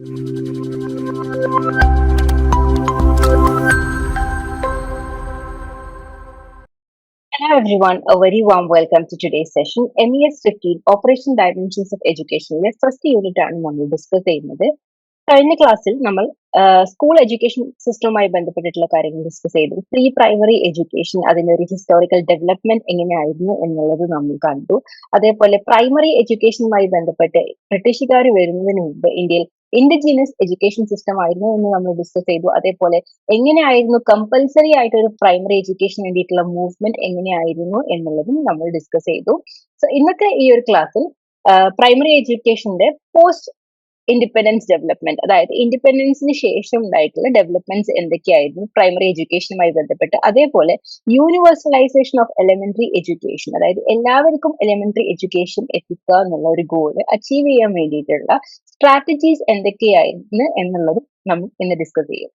Hello everyone, a very warm welcome to today's session. MES 15 Operation Dimensions of education Educationലെ first unit ആണ് നമ്മൾ discuss ചെയ്യുന്നത്. കഴിഞ്ഞ ക്ലാസ്സിൽ നമ്മൾ സ്കൂൾ എഡ്യൂക്കേഷൻ സിസ്റ്റവുമായി ബന്ധപ്പെട്ടിട്ടുള്ള കാര്യങ്ങൾ ഡിസ്കസ് ചെയ്തു. പ്രീ പ്രൈമറി എഡ്യൂക്കേഷൻ അതിന്റെ ഒരു ഹിസ്റ്റോറിക്കൽ ഡെവലപ്മെന്റ് എങ്ങനെയായിരുന്നു എന്നുള്ളത് നമ്മൾ കണ്ടു. അതേപോലെ പ്രൈമറി എഡ്യൂക്കേഷനുമായി ബന്ധപ്പെട്ട് ബ്രിട്ടീഷുകാർ വരുന്നതിന് മുമ്പ് ഇന്ത്യയിൽ ഇൻഡിജീനിയസ് എഡ്യൂക്കേഷൻ സിസ്റ്റം ആയിരുന്നു എന്ന് നമ്മൾ ഡിസ്കസ് ചെയ്തു. അതേപോലെ എങ്ങനെയായിരുന്നു കമ്പൽസറി ആയിട്ട് ഒരു പ്രൈമറി എഡ്യൂക്കേഷൻ വേണ്ടിയിട്ടുള്ള മൂവ്മെന്റ് എങ്ങനെയായിരുന്നു എന്നുള്ളതും നമ്മൾ ഡിസ്കസ് ചെയ്തു. സോ ഇന്നത്തെ ഈ ഒരു ക്ലാസ്സിൽ പ്രൈമറി എഡ്യൂക്കേഷന്റെ പോസ്റ്റ് ഇൻഡിപെൻഡൻസ് ഡെവലപ്മെന്റ് അതായത് ഇൻഡിപെൻഡൻസിന് ശേഷം ഉണ്ടായിട്ടുള്ള ഡെവലപ്മെന്റ്സ് എന്തൊക്കെയായിരുന്നു? പ്രൈമറി എഡ്യൂക്കേഷനുമായി ബന്ധപ്പെട്ട്. അതേപോലെ യൂണിവേഴ്സലൈസേഷൻ ഓഫ് എലിമെന്ററി എഡ്യൂക്കേഷൻ അതായത് എല്ലാവർക്കും എലിമെന്ററി എഡ്യൂക്കേഷൻ എത്തിക്കുക എന്നുള്ള ഒരു ഗോൾ അച്ചീവ് ചെയ്യാൻ വേണ്ടിയിട്ടുള്ള സ്ട്രാറ്റജീസ് എന്തൊക്കെയായിരുന്നു എന്നുള്ളത് നമ്മൾ ഇന്ന് ഡിസ്കസ് ചെയ്യും.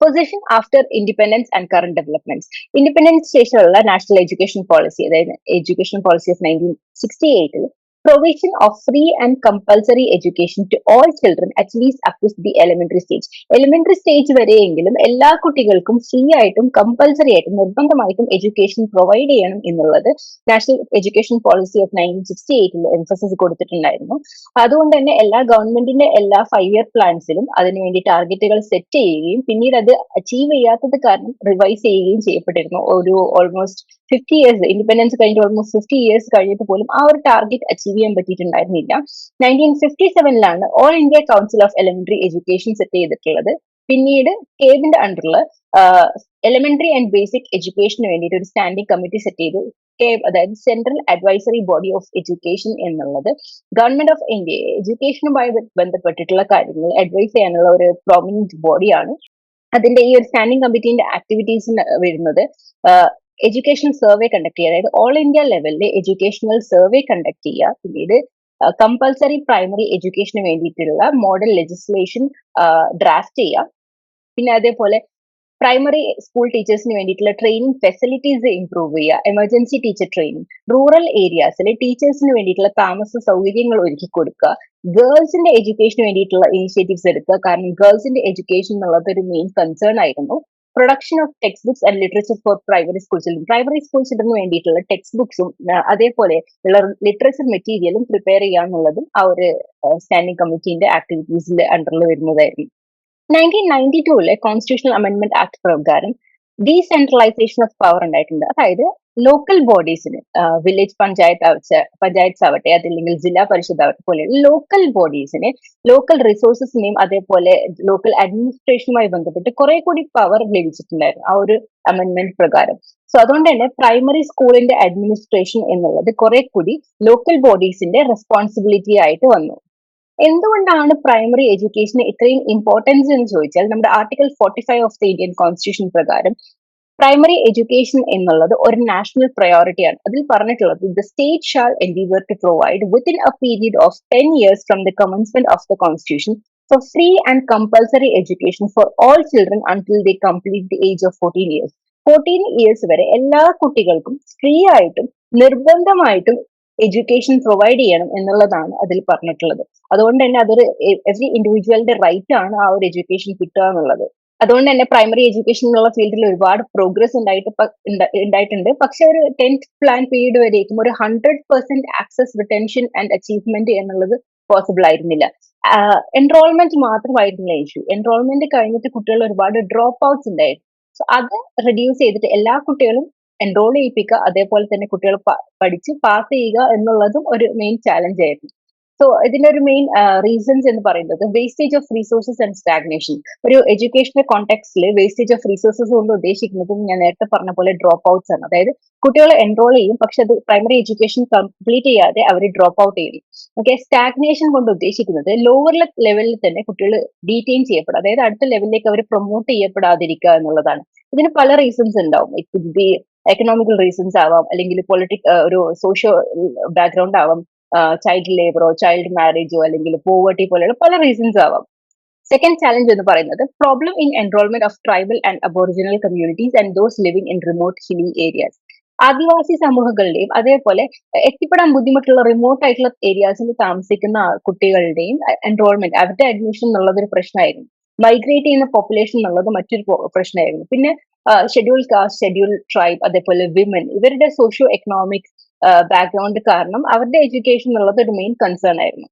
Position after independence and current developments independence ശേഷമുള്ള നാഷണൽ എഡ്യൂക്കേഷൻ പോളിസി അതായത് education policy of nineteen sixty എയ്റ്റിൽ provision of free and compulsory education to all children at least up to the elementary stage. Elementary stage വരെയെങ്കിലും എല്ലാ കുട്ടികൾക്കും free ആയിട്ടും compulsory ആയിട്ടും നിർബന്ധമായിട്ടും education provide ചെയ്യണം എന്നുള്ളത് national education policy of nineteen sixty എയ്റ്റിൽ emphasis കൊടുത്തിട്ടുണ്ടായിരുന്നു. അതുകൊണ്ട് തന്നെ എല്ലാ ഗവൺമെന്റിന്റെ എല്ലാ ഫൈവ് ഇയർ പ്ലാൻസിലും അതിനുവേണ്ടി ടാർഗറ്റുകൾ സെറ്റ് ചെയ്യുകയും പിന്നീട് അത് അച്ചീവ് ചെയ്യാത്തത് കാരണം റിവൈസ് ചെയ്യുകയും ചെയ്യപ്പെട്ടിരുന്നു. ഒരു ഓൾമോസ്റ്റ് ഫിഫ്റ്റി ഇയേഴ്സ് ഇൻഡിപെൻഡൻസ് കഴിഞ്ഞിട്ട് ഓൾമോസ്റ്റ് ഫിഫ്റ്റി ഇയേഴ്സ് കഴിഞ്ഞിട്ട് പോലും ആ ഒരു ടാർഗറ്റ് അച്ചീവ് ചെയ്യാൻ പറ്റിയിട്ടുണ്ടായിരുന്നില്ല. Nineteen fifty സെവനിലാണ് all India council of elementary education set ചെയ്തിട്ടുള്ളത്. പിന്നീട് കേബിന്റെ അണ്ടറിൽ എലിമെന്ററി ആൻഡ് ബേസിക് എഡ്യൂക്കേഷന് വേണ്ടിയിട്ട് ഒരു സ്റ്റാൻഡിംഗ് കമ്മിറ്റി സെറ്റ് ചെയ്തു. അതായത് central advisory body of education എന്നുള്ളത്. ഗവൺമെന്റ് ഓഫ് ഇന്ത്യ എഡ്യൂക്കേഷനുമായി ബന്ധപ്പെട്ടിട്ടുള്ള കാര്യങ്ങൾ അഡ്വൈസ് ചെയ്യാനുള്ള ഒരു പ്രോമിനന്റ് ബോഡിയാണ് അതിന്റെ ഈ ഒരു സ്റ്റാൻഡിംഗ് കമ്മിറ്റിന്റെ ആക്ടിവിറ്റീസ് വരുന്നത് എഡ്യൂക്കേഷണൽ സർവേ കണ്ടക്ട് ചെയ്യുക. അതായത് ഓൾ ഇന്ത്യ ലെവലിൽ എഡ്യൂക്കേഷണൽ സർവേ കണ്ടക്ട് ചെയ്യുക. പിന്നീട് കമ്പൽസറി പ്രൈമറി എഡ്യൂക്കേഷന് വേണ്ടിയിട്ടുള്ള മോഡൽ ലെജിസ്ലേഷൻ ഡ്രാഫ്റ്റ് ചെയ്യുക. പിന്നെ അതേപോലെ പ്രൈമറി സ്കൂൾ ടീച്ചേഴ്സിന് വേണ്ടിയിട്ടുള്ള ട്രെയിനിങ് ഫെസിലിറ്റീസ് ഇംപ്രൂവ് ചെയ്യുക. എമർജൻസി ടീച്ചർ ട്രെയിനിങ് റൂറൽ ഏരിയാസിൽ ടീച്ചേഴ്സിന് വേണ്ടിയിട്ടുള്ള താമസ സൗകര്യങ്ങൾ ഒരുക്കി കൊടുക്കുക. ഗേൾസിന്റെ എഡ്യൂക്കേഷന് വേണ്ടിയിട്ടുള്ള ഇനിഷ്യേറ്റീവ്സ് എടുക്കുക. കാരണം ഗേൾസിന്റെ എഡ്യൂക്കേഷൻ എന്നുള്ളത് ഒരു മെയിൻ കൺസേൺ ആയിരുന്നു. Production of text books and literature for primary school children primary school ചിൽഡ്രന് വേണ്ടിയിട്ടുള്ള ടെക്സ്റ്റ് ബുക്സും അതേപോലെ ഉള്ള ലിറ്ററേച്ചർ മെറ്റീരിയലും പ്രിപ്പയർ ചെയ്യുക എന്നുള്ളതും ആ ഒരു സ്റ്റാൻഡിംഗ് കമ്മിറ്റീന്റെ ആക്ടിവിറ്റീസിന്റെ അണ്ടറിൽ വരുന്നതായിരുന്നു. നയന്റീൻ നയന്റി ടൂവിലെ കോൺസ്റ്റിറ്റ്യൂഷണൽ അമെന്റ്മെന്റ് ആക്ട് പ്രകാരം ഡീസെൻട്രലൈസേഷൻ ഓഫ് പവർ ഉണ്ടായിട്ടുണ്ട്. അതായത് ലോക്കൽ ബോഡീസിന് വില്ലേജ് പഞ്ചായത്ത് പഞ്ചായത്ത് ആവട്ടെ അതല്ലെങ്കിൽ ജില്ലാ പരിഷത്ത് ആവട്ടെ പോലെയുള്ള ലോക്കൽ ബോഡീസിന് ലോക്കൽ റിസോഴ്സസിനെയും അതേപോലെ ലോക്കൽ അഡ്മിനിസ്ട്രേഷനുമായി ബന്ധപ്പെട്ട് കുറെ കൂടി പവർ ലഭിച്ചിട്ടുണ്ടായിരുന്നു ആ ഒരു അമെന്റ്മെന്റ് പ്രകാരം. സോ അതുകൊണ്ട് തന്നെ പ്രൈമറി സ്കൂളിന്റെ അഡ്മിനിസ്ട്രേഷൻ എന്നുള്ളത് കുറെ കൂടി ലോക്കൽ ബോഡീസിന്റെ റെസ്പോൺസിബിലിറ്റി ആയിട്ട് വന്നു. എന്തുകൊണ്ടാണ് പ്രൈമറി എഡ്യൂക്കേഷന് ഇത്രയും ഇമ്പോർട്ടൻസ് എന്ന് ചോദിച്ചാൽ നമ്മുടെ article forty five of the Indian constitution പ്രകാരം പ്രൈമറി എഡ്യൂക്കേഷൻ എന്നുള്ളത് ഒരു നാഷണൽ പ്രയോറിറ്റിയാണ് അതിൽ പറഞ്ഞിട്ടുള്ളത് the state shall endeavour to provide within a period of ten years from the commencement of the constitution for free and compulsory education for all children until they complete the age of fourteen years fourteen years വരെ എല്ലാ കുട്ടികൾക്കും free ആയിട്ടും നിർബന്ധമായിട്ടും education provide ചെയ്യണം എന്നുള്ളതാണ് അതിൽ പറഞ്ഞിട്ടുള്ളത്. അതുകൊണ്ട് തന്നെ അതൊരു എവറി ഇൻഡിവിജ്വലിന്റെ റൈറ്റ് ആണ് ആ ഒരു എഡ്യൂക്കേഷൻ കിട്ടുക എന്നുള്ളത്. അതുകൊണ്ട് തന്നെ പ്രൈമറി എഡ്യൂക്കേഷൻ എന്നുള്ള ഫീൽഡിൽ ഒരുപാട് പ്രോഗ്രസ് ഉണ്ടായിട്ട് ഉണ്ടായിട്ടുണ്ട് പക്ഷെ ഒരു ടെൻത്ത് പ്ലാൻ പീരീഡ് വരേക്കും ഒരു hundred percent access retention and achievement എന്നുള്ളത് പോസിബിൾ ആയിരുന്നില്ല. എൻറോൾമെന്റ് മാത്രമായിരുന്നില്ല ഇഷ്യൂ എൻറോൾമെന്റ് കഴിഞ്ഞിട്ട് കുട്ടികൾ ഒരുപാട് ഡ്രോപ്പ് ഔട്ട്സ് ഉണ്ടായിരുന്നു സോ അത് റെഡ്യൂസ് ചെയ്തിട്ട് എല്ലാ കുട്ടികളും എൻറോൾ ചെയ്യിപ്പിക്കുക അതേപോലെ തന്നെ കുട്ടികൾ പഠിച്ച് പാസ് ചെയ്യുക എന്നുള്ളതും ഒരു മെയിൻ ചാലഞ്ച് ആയിരുന്നു. സോ ഇതിന്റെ ഒരു മെയിൻ റീസൺസ് എന്ന് പറയുന്നത് wastage of resources and stagnation ഒരു എഡ്യൂക്കേഷണൽ കോണ്ടെക്സ്റ്റിൽ വേസ്റ്റേജ് ഓഫ് റിസോഴ്സസ് കൊണ്ട് ഉദ്ദേശിക്കുന്നതും ഞാൻ നേരത്തെ പറഞ്ഞ പോലെ ഡ്രോപ്പ് ഔട്ട്സ് ആണ്. അതായത് കുട്ടികൾ എൻറോൾ ചെയ്യും പക്ഷെ അത് പ്രൈമറി എഡ്യൂക്കേഷൻ കംപ്ലീറ്റ് ചെയ്യാതെ അവർ ഡ്രോപ്പ് ഔട്ട് ചെയ്യും. ഓക്കെ സ്റ്റാഗ്നേഷൻ കൊണ്ട് ഉദ്ദേശിക്കുന്നത് ലോവർ ലെവലിൽ തന്നെ കുട്ടികൾ ഡീറ്റെയിൻ ചെയ്യപ്പെടും. അതായത് അടുത്ത ലെവലിലേക്ക് അവർ പ്രൊമോട്ട് ചെയ്യപ്പെടാതിരിക്കുക എന്നുള്ളതാണ്. ഇതിന് പല റീസൺസ് ഉണ്ടാവും. ഇറ്റ് എക്കണോമിക്കൽ റീസൺസ് ആവാം അല്ലെങ്കിൽ പൊളിറ്റിക് ഒരു സോഷ്യോ ബാക്ക്ഗ്രൗണ്ട് ആവാം. ചൈൽഡ് ലേബറോ ചൈൽഡ് മാരേജോ അല്ലെങ്കിൽ പോവർട്ടി പോലെയുള്ള പല റീസൺസ് ആവാം. സെക്കൻഡ് ചാലഞ്ച് എന്ന് പറയുന്നത് problem in enrolment of tribal and aboriginal communities and those living in remote hilly areas ആദിവാസി സമൂഹങ്ങളുടെയും അതേപോലെ എത്തിപ്പെടാൻ ബുദ്ധിമുട്ടുള്ള റിമോട്ട് ആയിട്ടുള്ള ഏരിയാസിൽ താമസിക്കുന്ന കുട്ടികളുടെയും എൻറോൾമെന്റ് അവരുടെ അഡ്മിഷൻ എന്നുള്ളത് ഒരു പ്രശ്നമായിരുന്നു. മൈഗ്രേറ്റ് ചെയ്യുന്ന പോപ്പുലേഷൻ എന്നുള്ളത് മറ്റൊരു പ്രശ്നമായിരുന്നു. പിന്നെ ഷെഡ്യൂൾ കാസ്റ്റ് ഷെഡ്യൂൾ ട്രൈബ് അതേപോലെ വിമൻ ഇവരുടെ സോഷ്യോ എക്കണോമിക് ബാക്ക്ഗ്രൗണ്ട് കാരണം അവരുടെ എഡ്യൂക്കേഷൻ എന്നുള്ളത് ഒരു മെയിൻ കൺസേൺ ആയിരുന്നു.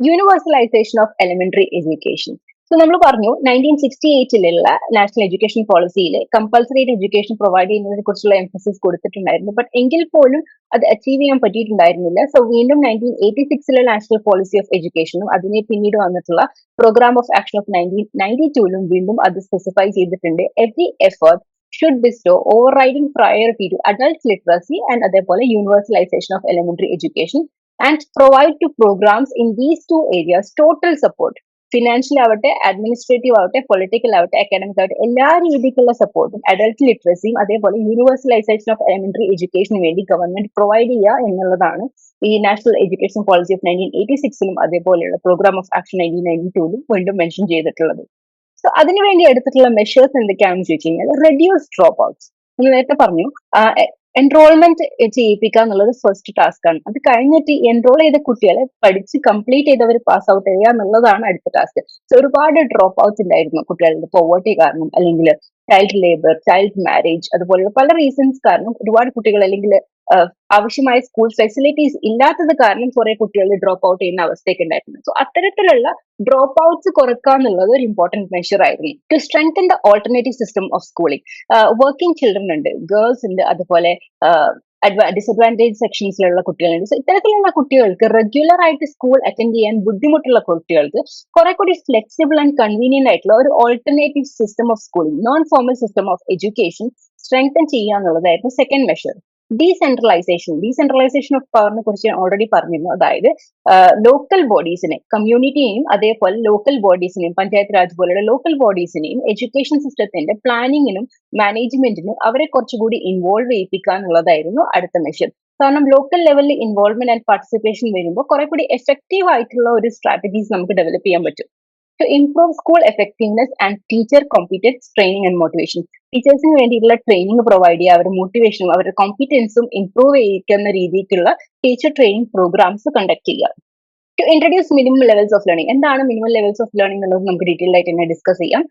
Universalisation of elementary education so നമ്മൾ പറഞ്ഞു നയന്റീൻ സിക്സ്റ്റി എയ്റ്റിലുള്ള നാഷണൽ എഡ്യൂക്കേഷൻ പോളിസിയിൽ കമ്പൾസറി എഡ്യൂക്കേഷൻ പ്രൊവൈഡ് ചെയ്യുന്നതിനെ കുറിച്ചുള്ള എംഫസിസ് കൊടുത്തിട്ടുണ്ടായിരുന്നു. ബട്ട് എങ്കിൽ പോലും അത് അച്ചീവ് ചെയ്യാൻ പറ്റിയിട്ടുണ്ടായിരുന്നില്ല. സോ വീണ്ടും നയന്റീൻ എയ്റ്റി സിക്സിലെ നാഷണൽ പോളിസി ഓഫ് എഡ്യൂക്കേഷനും അതിനെ പിന്നീട് വന്നിട്ടുള്ള programme of action of nineteen ninety ടൂലും വീണ്ടും അത് സ്പെസിഫൈ ചെയ്തിട്ടുണ്ട്. Every effort should bestow overriding priority to adult literacy and അതേപോലെ universalization of elementary education and provide to programs in these two areas total support. Financial ആവട്ടെ administrative ആവട്ടെ political ആവട്ടെ academic ആവട്ടെ എല്ലാ രീതിക്കുള്ള സപ്പോർട്ടും അഡൽട്ട് ലിറ്ററസിയും അതേപോലെ യൂണിവേഴ്സലൈസേഷൻ ഓഫ് എലിമെന്ററി എഡ്യൂക്കേഷന് വേണ്ടി ഗവൺമെന്റ് പ്രൊവൈഡ് ചെയ്യുക എന്നുള്ളതാണ് ഈ national education policy of nineteen eighty സിക്സിലും അതേപോലെയുള്ള programme of action nineteen ninety ടൂലും വീണ്ടും മെൻഷൻ ചെയ്തിട്ടുള്ളത്. സോ അതിനുവേണ്ടി എടുത്തിട്ടുള്ള മെഷേഴ്സ് എന്തൊക്കെയാണെന്ന് ചോദിച്ചു കഴിഞ്ഞാൽ റെഡ്യൂസ് ഡ്രോപ്പ് ഔട്ട്സ് നിങ്ങൾ നേരത്തെ പറഞ്ഞു എൻറോൾമെന്റ് ചെയ്യിപ്പിക്കുക എന്നുള്ളത് ഫസ്റ്റ് ടാസ്ക് ആണ്. അത് കഴിഞ്ഞിട്ട് എൻറോൾ ചെയ്ത കുട്ടികളെ പഠിച്ച് കംപ്ലീറ്റ് ചെയ്തവർ പാസ് ഔട്ട് ചെയ്യുക എന്നുള്ളതാണ് അടുത്ത ടാസ്ക് സോ ഒരുപാട് ഡ്രോപ്പ് ഔട്ട്സ് ഉണ്ടായിരുന്നു കുട്ടികളുടെ പോവർട്ടി കാരണം അല്ലെങ്കിൽ ചൈൽഡ് ലേബർ ചൈൽഡ് മാരേജ് അതുപോലുള്ള പല റീസൺസ് കാരണം ഒരുപാട് കുട്ടികൾ അല്ലെങ്കിൽ ആവശ്യമായ സ്കൂൾ ഫെസിലിറ്റീസ് ഇല്ലാത്തത് കാരണം കുറെ കുട്ടികൾ ഡ്രോപ്പ് ഔട്ട് ചെയ്യുന്ന അവസ്ഥയൊക്കെ ഉണ്ടായിരുന്നു സോ അത്തരത്തിലുള്ള ഡ്രോപ്പ് ഔട്ട്സ് കുറക്കുക എന്നുള്ളത് ഒരു ഇമ്പോർട്ടന്റ് മെഷർ ആയിരുന്നു. To strengthen the alternative system of schooling working children ഉണ്ട് ഗേൾസ് ഉണ്ട് അതുപോലെ ഡിസഡ്വാന്റേജ് സെക്ഷൻസിലുള്ള കുട്ടികളുണ്ട്. സോ ഇത്തരത്തിലുള്ള കുട്ടികൾക്ക് റെഗുലർ ആയിട്ട് സ്കൂൾ അറ്റൻഡ് ചെയ്യാൻ ബുദ്ധിമുട്ടുള്ള കുട്ടികൾക്ക് കുറെ കൂടി ഫ്ലെക്സിബിൾ ആൻഡ് കൺവീനിയന്റ് ആയിട്ടുള്ള ഒരു alternative system of schooling non formal system of education strengthen ചെയ്യുക എന്നുള്ളതായിരുന്നു second measure decentralisation decentralisation of പവറിനെ കുറിച്ച് ഞാൻ ഓൾറെഡി പറഞ്ഞിരുന്നു. അതായത് ലോക്കൽ ബോഡീസിനെ കമ്മ്യൂണിറ്റിയെയും അതേപോലെ ലോക്കൽ ബോഡീസിനെയും പഞ്ചായത്ത് രാജ് പോലെയുള്ള ലോക്കൽ ബോഡീസിനെയും എഡ്യൂക്കേഷൻ സിസ്റ്റത്തിന്റെ പ്ലാനിങ്ങിനും മാനേജ്മെന്റിനും അവരെ കുറച്ചുകൂടി ഇൻവോൾവ് ചെയ്യിപ്പിക്കുക എന്നുള്ളതായിരുന്നു അടുത്ത മെഷർ കാരണം ലോക്കൽ ലെവലിൽ ഇൻവോൾവ്മെന്റ് ആൻഡ് പാർട്ടിസിപ്പേഷൻ വരുമ്പോൾ കുറെ കൂടി എഫക്റ്റീവ് ആയിട്ടുള്ള ഒരു സ്ട്രാറ്റജീസ് നമുക്ക് ഡെവലപ്പ് ചെയ്യാൻ പറ്റും. To improve school effectiveness and teacher competence training and motivation ടീച്ചേഴ്സിന് വേണ്ടിയിട്ടുള്ള ട്രെയിനിങ് പ്രൊവൈഡ് ചെയ്യുക അവരുടെ മോട്ടിവേഷനും അവരുടെ കോമ്പീറ്റൻസും ഇംപ്രൂവ് ചെയ്യിക്കുന്ന രീതിക്കുള്ള ടീച്ചർ ട്രെയിനിങ് പ്രോഗ്രാംസ് കണ്ടക്ട് ചെയ്യുക. To introduce minimum levels of learning എന്താണ് മിനിമം ലെവൽസ് ഓഫ് ലേണിംഗ് എന്നുള്ളത് നമുക്ക് ഡീറ്റെയിൽ ആയിട്ട് തന്നെ ഡിസ്കസ് ചെയ്യാം.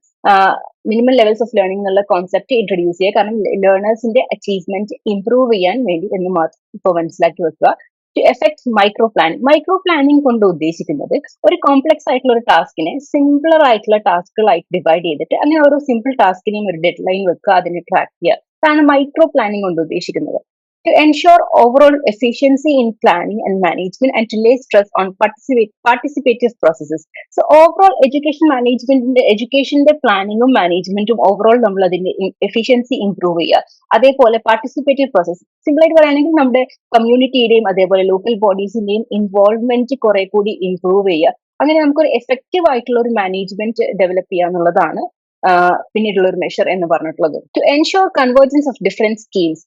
മിനിമം ലെവൽസ് ഓഫ് ലേണിംഗ് എന്നുള്ള കോൺസെപ്റ്റ് ഇൻട്രൊഡ്യൂസ് ചെയ്യുക. കാരണം ലേണേഴ്സിന്റെ അച്ചീവ്മെന്റ് ഇംപ്രൂവ് ചെയ്യാൻ വേണ്ടി എന്ന് മാത്രം ഇപ്പോൾ മനസ്സിലാക്കി വെക്കുക. To effect micro planning micro planning കൊണ്ട് ഉദ്ദേശിക്കുന്നത് ഒരു കോംപ്ലക്സ് ആയിട്ടുള്ള ഒരു ടാസ്കിനെ സിംപ്ലർ ആയിട്ടുള്ള ടാസ്കുകളായിട്ട് ഡിവൈഡ് ചെയ്തിട്ട് അങ്ങനെ ഓരോ സിമ്പിൾ ടാസ്കിനെയും ഒരു ഡെഡ് ലൈൻ വെക്കുക അതിനെ ട്രാക്ക് ചെയ്യുക. അതാണ് മൈക്രോ പ്ലാനിങ് കൊണ്ട് ഉദ്ദേശിക്കുന്നത്. To ensure overall efficiency in planning and management and to lay stress on participate, participative processes. So overall education management എഡ്യൂക്കേഷന്റെ പ്ലാനിങ്ങും മാനേജ്മെന്റും ഓവറോൾ നമ്മൾ അതിന്റെ എഫിഷ്യൻസി ഇംപ്രൂവ് ചെയ്യുക. അതേപോലെ പാർട്ടിസിപ്പേറ്റീവ് പ്രോസസ് സിമ്പിൾ ആയിട്ട് പറയുകയാണെങ്കിൽ നമ്മുടെ കമ്മ്യൂണിറ്റിയുടെയും അതേപോലെ ലോക്കൽ ബോഡീസിന്റെയും ഇൻവോൾവ്മെന്റ് കുറെ കൂടി ഇംപ്രൂവ് ചെയ്യുക. അങ്ങനെ നമുക്കൊരു എഫക്റ്റീവ് ആയിട്ടുള്ള ഒരു മാനേജ്മെന്റ് ഡെവലപ്പ് ചെയ്യുക എന്നുള്ളതാണ് പിന്നീടുള്ള ഒരു മെഷർ എന്ന് പറഞ്ഞിട്ടുള്ളത്. To ensure convergence of different schemes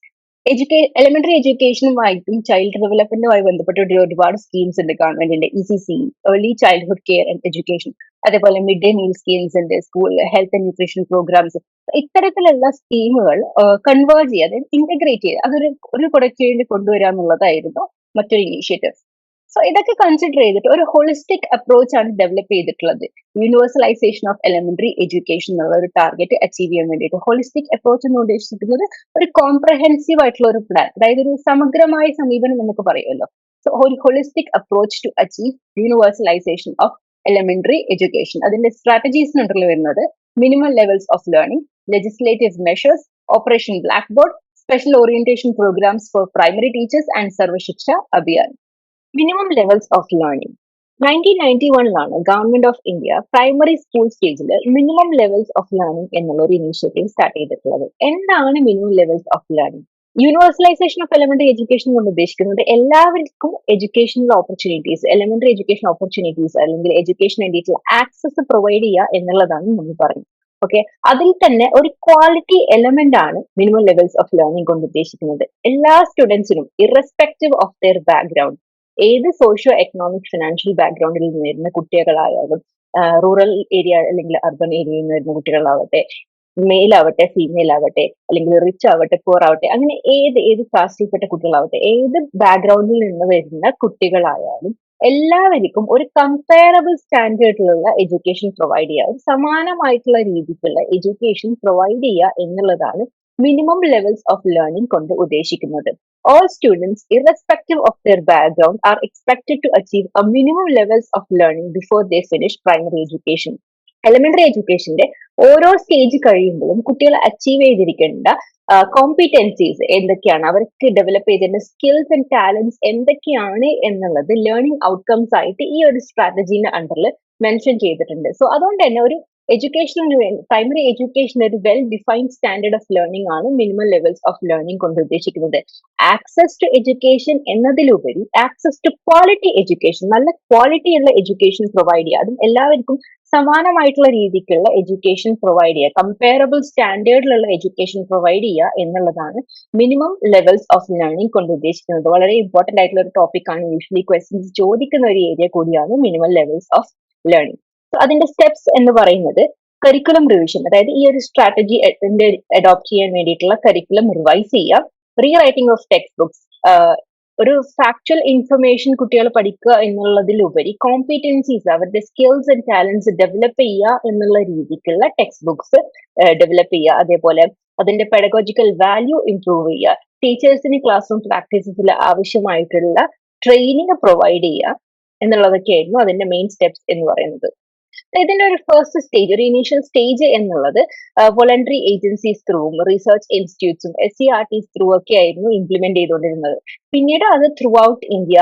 എഡ്യൂക്കേ elementary എഡ്യൂക്കേഷനുമായിട്ടും ചൈൽഡ് ഡെവലപ്മെന്റുമായി ബന്ധപ്പെട്ട് ഒരുപാട് സ്കീംസ് ഉണ്ട് ഗവൺമെന്റിന്റെ E C C early childhood care and education അതേപോലെ മിഡ് ഡേ മീൽ സ്കീംസ് ഉണ്ട് school health and nutrition programmes ഇത്തരത്തിലുള്ള സ്കീമുകൾ കൺവേർട്ട് ചെയ്യുക അതായത് ഇന്റഗ്രേറ്റ് ചെയ്യുക അതൊരു ഒരു പ്രൊഡക്റ്റ് കൊണ്ടുവരാന്നുള്ളതായിരുന്നു മറ്റൊരു ഇനീഷ്യേറ്റീവ് സോ ഇതൊക്കെ കൺസിഡർ ചെയ്തിട്ട് ഒരു ഹോളിസ്റ്റിക് അപ്രോച്ച് ആണ് ഡെവലപ്പ് ചെയ്തിട്ടുള്ളത്. യൂണിവേഴ്സലൈസേഷൻ ഓഫ് എലിമെന്ററി എഡ്യൂക്കേഷൻ എന്നുള്ള ഒരു ടാർഗറ്റ് അച്ചീവ് ചെയ്യാൻ വേണ്ടിയിട്ട്. ഹോളിസ്റ്റിക് അപ്രോച്ച് എന്ന് ഉദ്ദേശിക്കുന്നത് ഒരു കോംപ്രഹെൻസീവ് ആയിട്ടുള്ള ഒരു പ്ലാൻ അതായത് ഒരു സമഗ്രമായ സമീപനം എന്നൊക്കെ പറയുമല്ലോ. സോ ഒരു holistic approach to achieve universalisation of elementary education അതിന്റെ സ്ട്രാറ്റജീസിനുണ്ടല്ലോ വരുന്നത്. Minimum levels of learning legislative measures operation black board special orientation programmes for primary teachers and Sarva Shiksha Abhiyan. Minimum levels of learning nineteen ninety വണ്ണിലാണ് government of India primary school സ്റ്റേജിൽ minimum levels of learning എന്നുള്ള ഒരു initiative start ചെയ്തിട്ടുള്ളത്. എന്താണ് minimum levels of learning universalisation of elementary education കൊണ്ട് ഉദ്ദേശിക്കുന്നത് എല്ലാവർക്കും educational opportunities elementary education opportunities അല്ലെങ്കിൽ education വേണ്ടിയിട്ടുള്ള ആക്സസ് പ്രൊവൈഡ് ചെയ്യുക എന്നുള്ളതാണ് നമ്മൾ പറയുന്നത് ഓക്കെ അതിൽ തന്നെ ഒരു ക്വാളിറ്റി എലമെന്റ് ആണ് മിനിമം ലെവൽസ് ഓഫ് ലേണിംഗ് കൊണ്ട് ഉദ്ദേശിക്കുന്നത്. എല്ലാ സ്റ്റുഡൻസിനും ഇറസ്പെക്റ്റീവ് ഓഫ് ദെയർ ബാക്ക്ഗ്രൗണ്ട് ഏത് സോഷ്യോ എക്കണോമിക് ഫിനാൻഷ്യൽ ബാക്ക്ഗ്രൗണ്ടിൽ നിന്ന് വരുന്ന കുട്ടികളായാലും റൂറൽ ഏരിയ അല്ലെങ്കിൽ അർബൻ ഏരിയയിൽ നിന്ന് വരുന്ന കുട്ടികളാവട്ടെ മെയിൽ ആവട്ടെ ഫീമെയിൽ ആവട്ടെ അല്ലെങ്കിൽ റിച്ച് ആവട്ടെ പുവർ ആവട്ടെ അങ്ങനെ ഏത് ഏത് കാസ്റ്റിൽപ്പെട്ട കുട്ടികളാവട്ടെ ഏത് ബാക്ക്ഗ്രൗണ്ടിൽ നിന്ന് വരുന്ന കുട്ടികളായാലും എല്ലാവർക്കും ഒരു കമ്പയറബിൾ സ്റ്റാൻഡേർഡിലുള്ള എഡ്യൂക്കേഷൻ പ്രൊവൈഡ് ചെയ്യുക സമാനമായിട്ടുള്ള രീതിക്കുള്ള എഡ്യൂക്കേഷൻ പ്രൊവൈഡ് ചെയ്യുക എന്നുള്ളതാണ് മിനിമം ലെവൽസ് ഓഫ് ലേണിംഗ് കൊണ്ട് ഉദ്ദേശിക്കുന്നത്. All students, irrespective of their background, are expected to achieve a minimum levels of learning before they finish primary education elementary എഡ്യൂക്കേഷന്റെ ഓരോ സ്റ്റേജ് കഴിയുമ്പോഴും കുട്ടികൾ അച്ചീവ് ചെയ്തിരിക്കേണ്ട കോമ്പിറ്റൻസീസ് എന്തൊക്കെയാണ് അവർക്ക് ഡെവലപ്പ് ചെയ്തിരുന്ന സ്കിൽസ് ആൻഡ് ടാലൻസ് എന്തൊക്കെയാണ് എന്നുള്ളത് ലേണിംഗ് ഔട്ട്കംസ് ആയിട്ട് ഈ ഒരു സ്ട്രാറ്റജീന്റെ അണ്ടറിൽ മെൻഷൻ ചെയ്തിട്ടുണ്ട്. സോ അതുകൊണ്ട് തന്നെ ഒരു എഡ്യൂക്കേഷനിൽ പ്രൈമറി എഡ്യൂക്കേഷൻ ഒരു well defined standard of learning ആണ് മിനിമം ലെവൽസ് ഓഫ് ലേണിംഗ് കൊണ്ട് ഉദ്ദേശിക്കുന്നത്. ആക്സസ് ടു എഡ്യൂക്കേഷൻ എന്നതിലുപരി ആക്സസ് ടു ക്വാളിറ്റി എഡ്യൂക്കേഷൻ നല്ല ക്വാളിറ്റി ഉള്ള എഡ്യൂക്കേഷൻ പ്രൊവൈഡ് ചെയ്യുക. അതും എല്ലാവർക്കും സമാനമായിട്ടുള്ള രീതിക്കുള്ള എഡ്യൂക്കേഷൻ പ്രൊവൈഡ് ചെയ്യുക. കമ്പയറബിൾ സ്റ്റാൻഡേർഡിലുള്ള എഡ്യൂക്കേഷൻ പ്രൊവൈഡ് ചെയ്യുക എന്നുള്ളതാണ് മിനിമം ലെവൽസ് ഓഫ് ലേണിംഗ് കൊണ്ട് ഉദ്ദേശിക്കുന്നത്. വളരെ ഇമ്പോർട്ടന്റ് ആയിട്ടുള്ള ഒരു ടോപ്പിക്കാണ് യൂഷ്വലി ക്വസ്റ്റ്യൻസ് ചോദിക്കുന്ന ഒരു ഏരിയ കൂടിയാണ് മിനിമം ലെവൽസ് ഓഫ് ലേണിംഗ് അതിന്റെ സ്റ്റെപ്സ് എന്ന് പറയുന്നത് കരിക്കുലം റിവിഷൻ അതായത് ഈ ഒരു സ്ട്രാറ്റജി അഡോപ്റ്റ് ചെയ്യാൻ വേണ്ടിയിട്ടുള്ള കരിക്കുലം റിവൈസ് ചെയ്യുക. Rewriting of text books ഒരു ഫാക്ച്വൽ ഇൻഫർമേഷൻ കുട്ടികൾ പഠിക്കുക എന്നുള്ളതിലുപരി കോമ്പിറ്റൻസീസ് അവരുടെ സ്കിൽസ് ആൻഡ് ടാലൻസ് ഡെവലപ്പ് ചെയ്യുക എന്നുള്ള രീതിക്കുള്ള ടെക്സ്റ്റ് ബുക്സ് ഡെവലപ്പ് ചെയ്യുക. അതേപോലെ അതിന്റെ പെഡഗോജിക്കൽ വാല്യൂ ഇംപ്രൂവ് ചെയ്യുക. ടീച്ചേഴ്സിന് ക്ലാസ് റൂം പ്രാക്ടീസസിൽ ആവശ്യമായിട്ടുള്ള ട്രെയിനിങ് പ്രൊവൈഡ് ചെയ്യുക എന്നുള്ളതൊക്കെയായിരുന്നു അതിന്റെ മെയിൻ സ്റ്റെപ്സ് എന്ന് പറയുന്നത്. ഇതിന്റെ ഒരു ഫസ്റ്റ് സ്റ്റേജ് ഒരു ഇനീഷ്യൽ സ്റ്റേജ് എന്നുള്ളത് വോളണ്ടറി ഏജൻസീസ് ത്രൂവും research ഇൻസ്റ്റിറ്റ്യൂട്ട്സും S C R T through ഒക്കെ ആയിരുന്നു ഇംപ്ലിമെന്റ് ചെയ്തുകൊണ്ടിരുന്നത്. പിന്നീട് അത് ത്രൂ ഔട്ട് ഇന്ത്യ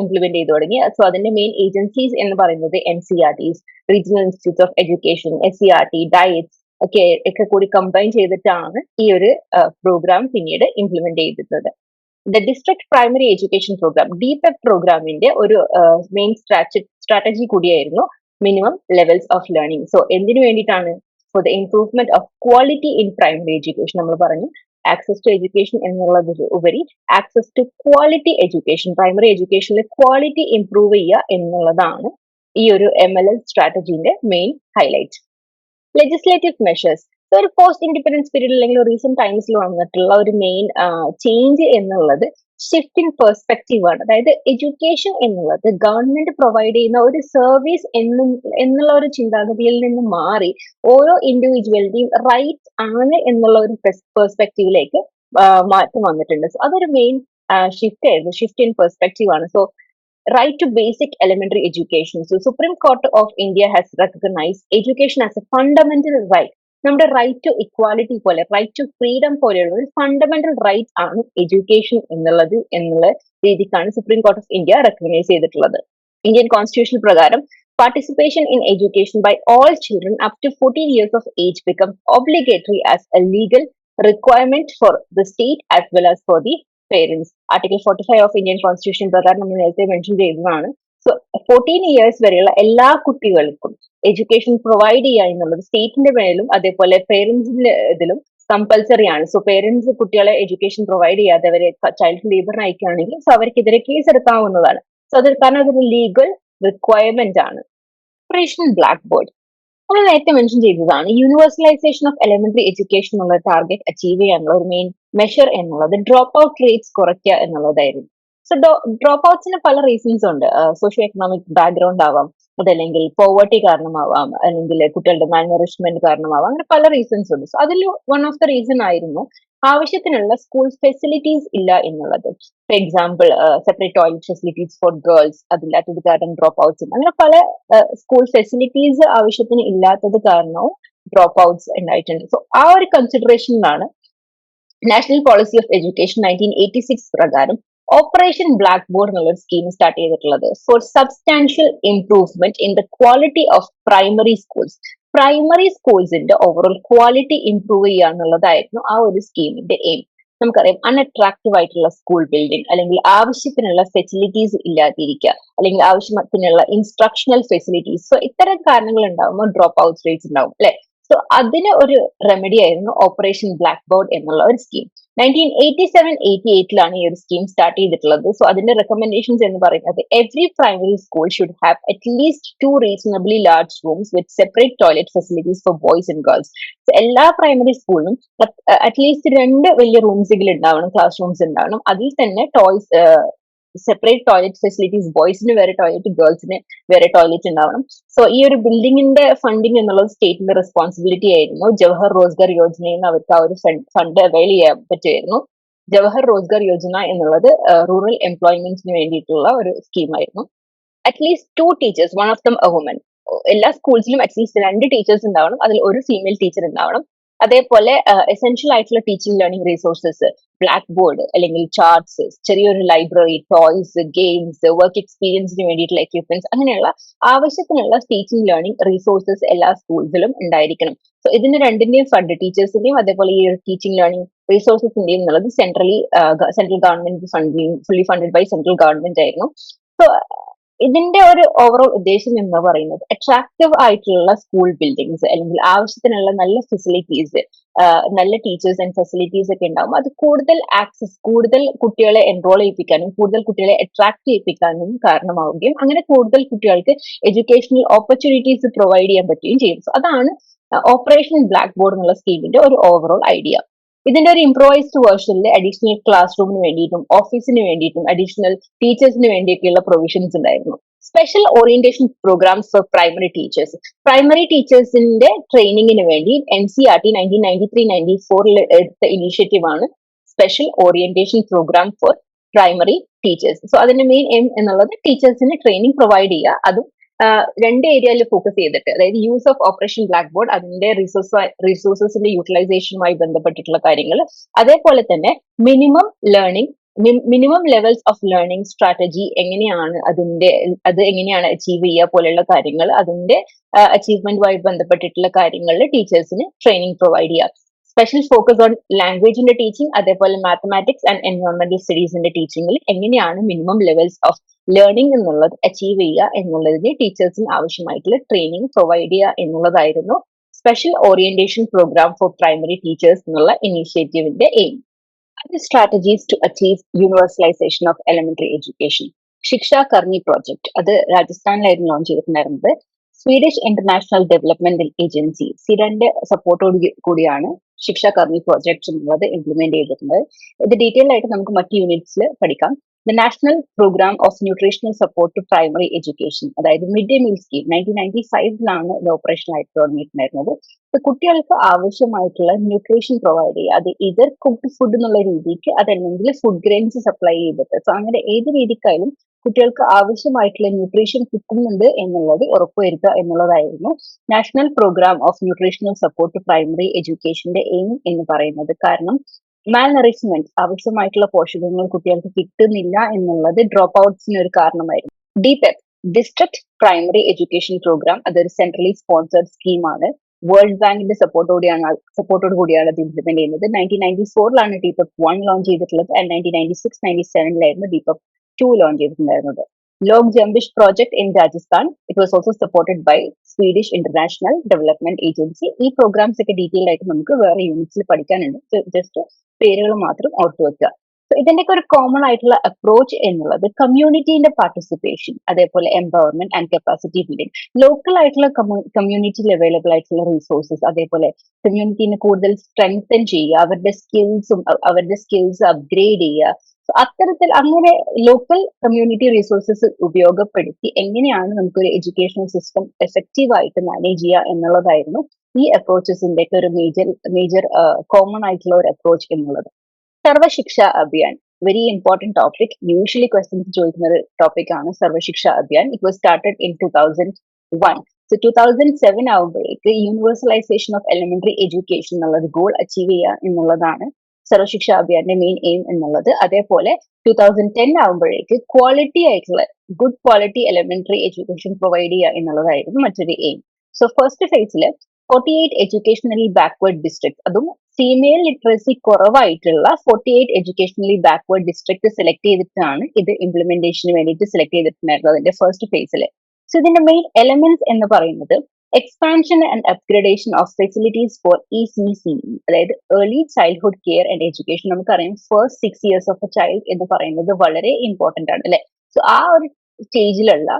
ഇംപ്ലിമെന്റ് ചെയ്തു തുടങ്ങി. സോ അതിന്റെ മെയിൻ ഏജൻസീസ് എന്ന് പറയുന്നത് N C R T regional institute of education S C R T DIETs ഒക്കെ ഒക്കെ കൂടി കമ്പൈൻ ചെയ്തിട്ടാണ് ഈ ഒരു പ്രോഗ്രാം പിന്നീട് ഇംപ്ലിമെന്റ് ചെയ്തിട്ടുള്ളത് the district primary education program DPEP പ്രോഗ്രാമിന്റെ ഒരു മെയിൻ സ്ട്രാറ്റജി കൂടിയായിരുന്നു minimum levels of learning so എന്തിനു വേണ്ടിയിട്ടാണ്? For the improvement of quality in primary education നമ്മൾ പറഞ്ഞു. ആക്സസ് ടു എഡ്യൂക്കേഷൻ എന്നുള്ളത് ഉപരി access to quality education primary എഡ്യൂക്കേഷനിലെ quality improve ചെയ്യുക എന്നുള്ളതാണ് ഈ ഒരു എം എൽ എൽ സ്ട്രാറ്റജിന്റെ മെയിൻ ഹൈലൈറ്റ് ലെജിസ്ലേറ്റീവ് മെഷേഴ്സ് ഒരു പോസ്റ്റ് ഇൻഡിപെൻഡൻസ് പീരീഡ് അല്ലെങ്കിൽ റീസെന്റ് ടൈംസിൽ വന്നിട്ടുള്ള ഒരു മെയിൻ ചേഞ്ച് എന്നുള്ളത് ഷിഫ്റ്റ് ഇൻ പെർസ്പെക്റ്റീവ് ആണ്. അതായത് എഡ്യൂക്കേഷൻ എന്നുള്ളത് ഗവൺമെന്റ് പ്രൊവൈഡ് ചെയ്യുന്ന ഒരു സർവീസ് എന്നും എന്നുള്ള ഒരു ചിന്താഗതിയിൽ നിന്ന് മാറി ഓരോ ഇൻഡിവിജ്വലിന്റെയും റൈറ്റ് ആണ് എന്നുള്ള ഒരു പെർസ്പെക്റ്റീവിലേക്ക് മാറ്റം വന്നിട്ടുണ്ട്. സോ അതൊരു മെയിൻ ഷിഫ്റ്റ് ആയിരുന്നു. ഷിഫ്റ്റ് ഇൻ പെർസ്പെക്റ്റീവ് ആണ്. So right to basic elementary education. So supreme Court of India has recognise education as a fundamental right. നമ്മുടെ റൈറ്റ് ടു ഇക്വാലിറ്റി പോലെ റൈറ്റ് ടു ഫ്രീഡം പോലെയുള്ള ഒരു ഫണ്ടമെന്റൽ റൈറ്റ് ആണ് education എന്നുള്ളത് എന്നുള്ള രീതിക്കാണ് supreme court of India recognise ചെയ്തിട്ടുള്ളത് Indian constitution പ്രകാരം participation in education by all children up to 14 years of age becomes obligatory as a legal requirement for the state as well as for the parents. Article 45 of Indian constitution പ്രകാരം നമ്മൾ നേരത്തെ mention ചെയ്തതാണ് so fourteen years വരെയുള്ള എല്ലാ കുട്ടികൾക്കും education provide ചെയ്യുക എന്നുള്ളത് സ്റ്റേറ്റിന്റെ മേലും അതേപോലെ പേരൻസിന്റെ ഇതിലും കമ്പൽസറി ആണ്. സോ പേരൻസ് കുട്ടികളെ എഡ്യൂക്കേഷൻ പ്രൊവൈഡ് ചെയ്യാതെ അവരെ ചൈൽഡ് ലേബറിന് അയക്കുകയാണെങ്കിൽ സോ അവർക്കെതിരെ കേസ് എടുക്കാവുന്നതാണ്. സോ അത് കാരണം അതൊരു ലീഗൽ റിക്വയർമെന്റ് ആണ്. ഓപ്പറേഷൻ ബ്ലാക്ക് ബോർഡ് നമ്മൾ നേരത്തെ മെൻഷൻ ചെയ്തതാണ് യൂണിവേഴ്സലൈസേഷൻ ഓഫ് എലിമെന്ററി എഡ്യൂക്കേഷൻ എന്നുള്ള ടാർഗറ്റ് അച്ചീവ് ചെയ്യാനുള്ള ഒരു മെയിൻ മെഷർ എന്നുള്ളത് ഡ്രോപ്പ് ഔട്ട് റേറ്റ്സ് കുറയ്ക്കുക എന്നുള്ളതായിരുന്നു. സോ ഡ്രോപ്പ് ഔട്ട്സിന് പല റീസൺസ് ഉണ്ട്. സോഷ്യോ എക്കണോമിക് ബാക്ക്ഗ്രൗണ്ട് ആവാം അതല്ലെങ്കിൽ പോവർട്ടി കാരണമാവാം അല്ലെങ്കിൽ കുട്ടികളുടെ മാൽനറിഷ്മെന്റ് കാരണമാവാം അങ്ങനെ പല റീസൺസ് ഉണ്ട്. സോ അതിൽ വൺ ഓഫ് ദ റീസൺ ആയിരുന്നു ആവശ്യത്തിനുള്ള സ്കൂൾ ഫെസിലിറ്റീസ് ഇല്ല എന്നുള്ളത്. For example separate toilet facilities for girls അതില്ലാത്തത് കാരണം ഡ്രോപ്പ് ഔട്ട്സ് അങ്ങനെ പല സ്കൂൾ ഫെസിലിറ്റീസ് ആവശ്യത്തിന് ഇല്ലാത്തത് കാരണവും ഡ്രോപ്പ് ഔട്ട്സ് ഉണ്ടായിട്ടുണ്ട്. സോ ആ ഒരു കൺസിഡറേഷനിലാണ് national policy of education nineteen eighty six പ്രകാരം ഓപ്പറേഷൻ ബ്ലാക്ക് ബോർഡ് എന്നുള്ള സ്കീം സ്റ്റാർട്ട് ചെയ്തിട്ടുള്ളത്. For substantial improvement in the quality of primary schools primary സ്കൂൾസിന്റെ overall quality improve ചെയ്യുക എന്നുള്ളതായിരുന്നു ആ ഒരു സ്കീമിന്റെ എയിം നമുക്കറിയാം അൺഅട്രാക്റ്റീവ് ആയിട്ടുള്ള സ്കൂൾ ബിൽഡിംഗ് അല്ലെങ്കിൽ ആവശ്യത്തിനുള്ള ഫെസിലിറ്റീസ് ഇല്ലാതിരിക്കുക അല്ലെങ്കിൽ ആവശ്യത്തിനുള്ള ഇൻസ്ട്രക്ഷണൽ ഫെസിലിറ്റീസ് സോ ഇത്തരം കാരണങ്ങൾ ഉണ്ടാകുമ്പോൾ ഡ്രോപ്പ് ഔട്ട് റേറ്റ്സ് ഉണ്ടാവും അല്ലെ? സോ അതിന് ഒരു റെമഡി ആയിരുന്നു ഓപ്പറേഷൻ ബ്ലാക്ക് ബോർഡ് എന്നുള്ള ഒരു scheme nineteen eighty seven eighty എയ്റ്റിലാണ് ഈ ഒരു സ്കീം സ്റ്റാർട്ട് ചെയ്തിട്ടുള്ളത്. സോ അതിന്റെ റെക്കമെൻഡേഷൻസ് എന്ന് പറയുന്നത് every primary school should have at least two reasonably large rooms with separate toilet facilities for boys and girls എല്ലാ primary സ്കൂളിലും അറ്റ്ലീസ്റ്റ് രണ്ട് വലിയ റൂംസെങ്കിലും ഉണ്ടാവണം ക്ലാസ് റൂംസ് ഉണ്ടാവണം. അതിൽ തന്നെ ടോയ്സ് സെപ്പറേറ്റ് ടോയ്ലറ്റ് ഫെസിലിറ്റീസ് ബോയ്സിന് വേറെ ടോയ്ലറ്റ് ഗേൾസിന് വേറെ ടോയ്ലറ്റ് ഉണ്ടാവണം. സോ ഈ ഒരു ബിൽഡിങ്ങിന്റെ ഫണ്ടിങ് എന്നുള്ളത് സ്റ്റേറ്റിന്റെ റെസ്പോൺസിബിലിറ്റി ആയിരുന്നു. ജവഹർ റോസ്ഗാർ യോജനയിൽ നിന്ന് അവർക്ക് ആ ഒരു ഫണ്ട് അവൈൽ ചെയ്യാൻ പറ്റുമായിരുന്നു. ജവഹർ റോസ്ഗാർ യോജന എന്നുള്ളത് റൂറൽ എംപ്ലോയ്മെന്റിന് വേണ്ടിയിട്ടുള്ള ഒരു സ്കീമായിരുന്നു at least two teachers one of them a woman എല്ലാ സ്കൂൾസിലും അറ്റ്ലീസ്റ്റ് രണ്ട് ടീച്ചേഴ്സ് ഉണ്ടാവണം. അതിൽ ഒരു ഫീമെയിൽ ടീച്ചർ ഉണ്ടാവണം. അതേപോലെ എസെൻഷ്യൽ ആയിട്ടുള്ള teaching learning resources black board അല്ലെങ്കിൽ ചാർട്ട്സ് ചെറിയൊരു ലൈബ്രറി ടോയ്സ് ഗെയിംസ് വർക്ക് എക്സ്പീരിയൻസിന് വേണ്ടിയിട്ടുള്ള എക്യുപ്മെന്റ്സ് അങ്ങനെയുള്ള ആവശ്യത്തിനുള്ള ടീച്ചിങ് ലേണിംഗ് റിസോഴ്സസ് എല്ലാ സ്കൂൾസിലും ഉണ്ടായിരിക്കണം. സോ ഇതിന് രണ്ടിന്റെയും ഫണ്ട് ടീച്ചേഴ്സിന്റെയും അതേപോലെ ഈ ടീച്ചിങ് ലേണിംഗ് റിസോഴ്സസിന്റെയും എന്നുള്ളത് centrally central government funding fully funded by central government ആയിരുന്നു. സോ ഇതിന്റെ ഒരു ഓവറോൾ ഉദ്ദേശം എന്ന് പറയുന്നത് അട്രാക്റ്റീവ് ആയിട്ടുള്ള സ്കൂൾ ബിൽഡിങ്സ് അല്ലെങ്കിൽ ആവശ്യത്തിനുള്ള നല്ല ഫെസിലിറ്റീസ് നല്ല ടീച്ചേഴ്സ് ആൻഡ് ഫെസിലിറ്റീസ് ഒക്കെ ഉണ്ടാവും. അത് കൂടുതൽ ആക്സസ് കൂടുതൽ കുട്ടികളെ എൻറോൾ ചെയ്യിപ്പിക്കാനും കൂടുതൽ കുട്ടികളെ അട്രാക്ട് ചെയ്യിപ്പിക്കാനും കാരണമാവുകയും അങ്ങനെ കൂടുതൽ കുട്ടികൾക്ക് എഡ്യൂക്കേഷണൽ ഓപ്പർച്യൂണിറ്റീസ് പ്രൊവൈഡ് ചെയ്യാൻ പറ്റുകയും ചെയ്യും. അതാണ് ഓപ്പറേഷൻ ബ്ലാക്ക് ബോർഡ് എന്നുള്ള സ്കീമിന്റെ ഒരു ഓവറോൾ ഐഡിയ ഇതിന്റെ ഒരു ഇംപ്രൂവൈസ്ഡ് വേർഷനിൽ അഡീഷണൽ ക്ലാസ് റൂമിന് വേണ്ടിയിട്ടും ഓഫീസിന് വേണ്ടിയിട്ടും അഡീഷണൽ ടീച്ചേഴ്സിന് വേണ്ടിയൊക്കെയുള്ള പ്രൊവിഷൻസ് ഉണ്ടായിരുന്നു. Special orientation programs for primary teachers primary ടീച്ചേഴ്സിന്റെ ട്രെയിനിങ്ങിന് വേണ്ടി N C R T nineteen ninety three എടുത്ത ഇനീഷ്യേറ്റീവ് ആണ് special orientation program for primary teachers so അതിന്റെ മെയിൻ എം എന്നുള്ളത് ടീച്ചേഴ്സിന് ട്രെയിനിങ് പ്രൊവൈഡ് ചെയ്യുക. അതും രണ്ട് ഏരിയയിൽ ഫോക്കസ് ചെയ്തിട്ട് അതായത് use of operation black board അതിന്റെ റിസോഴ്സ് റിസോഴ്സസിന്റെ യൂട്ടിലൈസേഷനുമായി ബന്ധപ്പെട്ടിട്ടുള്ള കാര്യങ്ങൾ. അതേപോലെ തന്നെ minimum learning minimum levels of learning strategy എങ്ങനെയാണ് അതിന്റെ അത് എങ്ങനെയാണ് അച്ചീവ് ചെയ്യുക പോലെയുള്ള കാര്യങ്ങൾ അതിന്റെ അച്ചീവ്മെന്റുമായി ബന്ധപ്പെട്ടിട്ടുള്ള കാര്യങ്ങളിൽ ടീച്ചേഴ്സിന് ട്രെയിനിങ് പ്രൊവൈഡ് ചെയ്യുക. സ്പെഷ്യൽ ഫോക്കസ് ഓൺ ലാംഗ്വേജിന്റെ ടീച്ചിങ് അതേപോലെ മാത്തമാറ്റിക്സ് ആൻഡ് എൻവയോൺമെന്റൽ സ്റ്റഡീസിന്റെ ടീച്ചിങ്ങിൽ എങ്ങനെയാണ് മിനിമം ലെവൽസ് ഓഫ് ലേണിംഗ് എന്നുള്ളത് അച്ചീവ് ചെയ്യുക എന്നുള്ളതിന് ടീച്ചേഴ്സിന് ആവശ്യമായിട്ടുള്ള ട്രെയിനിങ് പ്രൊവൈഡ് ചെയ്യുക എന്നുള്ളതായിരുന്നു special orientation program for primary teachers എന്നുള്ള ഇനീഷ്യേറ്റീവിന്റെ എയിം അത് strategies to achieve universalisation of elementary education Shiksha Karmi project അത് രാജസ്ഥാനിലായിരുന്നു ലോഞ്ച് ചെയ്തിട്ടുണ്ടായിരുന്നത്. സ്വീഡിഷ് ഇന്റർനാഷണൽ ഡെവലപ്മെന്റ് ഏജൻസി സിഡന്റെ സപ്പോർട്ടോട് കൂടിയാണ് ശിക്ഷ കർമ്മി പ്രോജക്ട് എന്നുള്ളത് ഇംപ്ലിമെന്റ് ചെയ്തിട്ടുണ്ട്. ഇത് ഡീറ്റെയിൽ ആയിട്ട് നമുക്ക് മറ്റ് യൂണിറ്റ്സിൽ പഠിക്കാം. The national program of nutritional support to primary education അതായത് mid day meal scheme nineteen ninety ഫൈവിലാണ് ഇത് ഓപ്പറേഷൻ ആയിട്ട് തുടങ്ങിയിട്ടുണ്ടായിരുന്നത്. കുട്ടികൾക്ക് ആവശ്യമായിട്ടുള്ള ന്യൂട്രീഷൻ പ്രൊവൈഡ് ചെയ്യുക. അത് ഇതർ കുക്ക് ഫുഡ് എന്നുള്ള രീതിക്ക് അതല്ലെങ്കിൽ ഫുഡ് ഗ്രെയിൻസ് സപ്ലൈ ചെയ്തിട്ട്. സോ അങ്ങനെ ഏത് രീതിക്കായാലും കുട്ടികൾക്ക് ആവശ്യമായിട്ടുള്ള ന്യൂട്രീഷൻ കിട്ടുന്നുണ്ട് എന്നുള്ളത് ഉറപ്പുവരുത്തുക എന്നുള്ളതായിരുന്നു. National program of nutritional support primary എഡ്യൂക്കേഷന്റെ aim എന്ന് പറയുന്നത്. കാരണം മാൽ നറിഷ്മെന്റ് ആവശ്യമായിട്ടുള്ള പോഷകങ്ങൾ കുട്ടികൾക്ക് കിട്ടുന്നില്ല എന്നുള്ളത് ഡ്രോപ്പ് ഔട്ട്സിന് ഒരു കാരണമായിരുന്നു. DPEP district primary education programme അതൊരു സെൻട്രലി സ്പോൺസർഡ് സ്കീമാണ് വേൾഡ് ബാങ്കിന്റെ സപ്പോർട്ടോടെയാണ് സപ്പോർട്ടോട് കൂടിയാണ് അത് ഇംപ്ലിമെന്റ് ചെയ്യുന്നത്. നയന്റീൻ നയന്റി ഫോറിലാണ് ഡിപെപ് വൺ ലോഞ്ച് ചെയ്തിട്ടുള്ളത് and nineteen ninety six ninety സെവനിലായിരുന്നു DPEP two launch ചെയ്തിട്ടുണ്ടായിരുന്നത് Lok Jumbish project in Rajasthan it was also supported by Swedish international development agency ഈ പ്രോഗ്രാംസ് ഒക്കെ ഡീറ്റെയിൽ ആയിട്ട് നമുക്ക് വേറെ യൂണിറ്റ്സിൽ പഠിക്കാനുണ്ട്. ജസ്റ്റ് പേരുകൾ മാത്രം ഓർത്തു വെക്കുക. ഇതിന്റെയൊക്കെ ഒരു കോമൺ ആയിട്ടുള്ള അപ്രോച്ച് എന്നുള്ളത് കമ്മ്യൂണിറ്റീന്റെ പാർട്ടിസിപ്പേഷൻ അതേപോലെ empowerment and capacity building local ആയിട്ടുള്ള കമ്മ്യൂണിറ്റിയിൽ അവൈലബിൾ ആയിട്ടുള്ള റിസോഴ്സസ് അതേപോലെ കമ്മ്യൂണിറ്റീനെ കൂടുതൽ സ്ട്രെങ്തൻ ചെയ്യുക അവരുടെ സ്കിൽസും അവരുടെ സ്കിൽസ് അപ്ഗ്രേഡ് ചെയ്യുക അത്തരത്തിൽ അങ്ങനെ ലോക്കൽ കമ്മ്യൂണിറ്റി റിസോഴ്സസ് ഉപയോഗപ്പെടുത്തി എങ്ങനെയാണ് നമുക്കൊരു എഡ്യൂക്കേഷണൽ സിസ്റ്റം എഫക്റ്റീവ് ആയിട്ട് മാനേജ് ചെയ്യുക എന്നുള്ളതായിരുന്നു ഈ അപ്രോച്ചസിന്റെ ഒരു മേജർ മേജർ കോമൺ ആയിട്ടുള്ള ഒരു അപ്രോച്ച് എന്നുള്ളത്. Sarva Shiksha Abhiyan very important topic usually questions ചോദിക്കുന്ന ഒരു ടോപ്പിക് ആണ് Sarva Shiksha Abhiyan. It was started in two thousand one so two thousand seven ആകുമ്പോഴേക്ക് യൂണിവേഴ്സലൈസേഷൻ ഓഫ് എലിമെന്ററി എഡ്യൂക്കേഷൻ എന്നുള്ളത് goal achieve ചെയ്യുക എന്നുള്ളതാണ് സർവശിക്ഷ അഭിയാന്റെ മെയിൻ എയിം എന്നുള്ളത് അതേപോലെ ടു തൗസൻഡ് ടെൻ ആകുമ്പോഴേക്ക് ക്വാളിറ്റി ആയിട്ടുള്ള good quality elementary education provide ചെയ്യുക എന്നുള്ളതായിരുന്നു മറ്റൊരു എയിം സോ ഫസ്റ്റ് ഫേസിൽ forty eight educationally backward district അതും female literacy കുറവായിട്ടുള്ള forty eight educationally backward district select ചെയ്തിട്ടാണ് ഇത് ഇംപ്ലിമെന്റേഷന് വേണ്ടിയിട്ട് സെലക്ട് ചെയ്തിട്ടുണ്ടായിരുന്നത് അതിന്റെ ഫസ്റ്റ് ഫേസിൽ സോ ഇതിന്റെ മെയിൻ എലമെന്റ്സ് എന്ന് പറയുന്നത് expansion and upgradation of facilities for E C C അതായത് early childhood care and education നമുക്കറിയാം first six years of a child എന്ന് പറയുന്നത് വളരെ ഇമ്പോർട്ടന്റ് ആണ് അല്ലെ? സോ ആ ഒരു സ്റ്റേജിലുള്ള